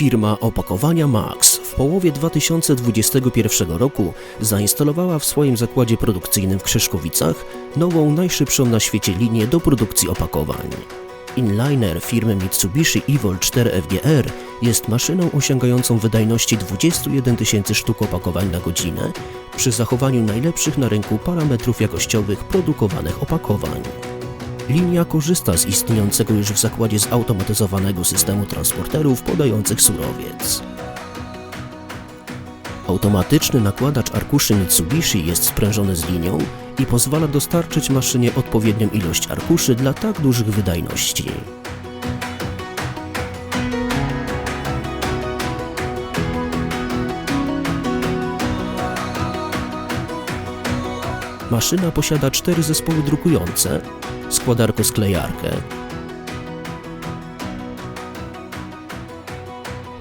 Firma opakowania Max w połowie 2021 roku zainstalowała w swoim zakładzie produkcyjnym w Krzeszkowicach nową, najszybszą na świecie linię do produkcji opakowań. Inliner firmy Mitsubishi Evol 4 FGR jest maszyną osiągającą wydajności 21 tysięcy sztuk opakowań na godzinę przy zachowaniu najlepszych na rynku parametrów jakościowych produkowanych opakowań. Linia korzysta z istniejącego już w zakładzie zautomatyzowanego systemu transporterów podających surowiec. Automatyczny nakładacz arkuszy Mitsubishi jest sprężony z linią i pozwala dostarczyć maszynie odpowiednią ilość arkuszy dla tak dużych wydajności. Maszyna posiada cztery zespoły drukujące, składarko-sklejarkę,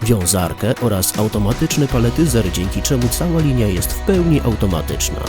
wiązarkę oraz automatyczny paletyzer, dzięki czemu cała linia jest w pełni automatyczna.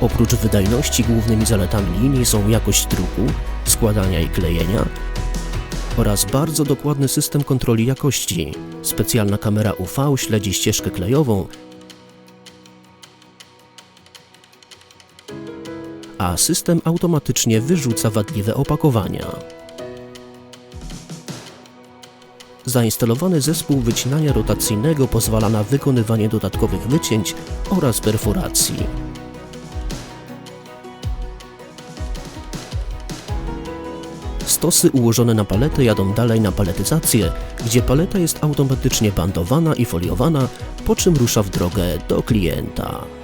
Oprócz wydajności głównymi zaletami linii są jakość druku, składania i klejenia oraz bardzo dokładny system kontroli jakości. Specjalna kamera UV śledzi ścieżkę klejową, a system automatycznie wyrzuca wadliwe opakowania. Zainstalowany zespół wycinania rotacyjnego pozwala na wykonywanie dodatkowych wycięć oraz perforacji. Stosy ułożone na paletę jadą dalej na paletyzację, gdzie paleta jest automatycznie bandowana i foliowana, po czym rusza w drogę do klienta.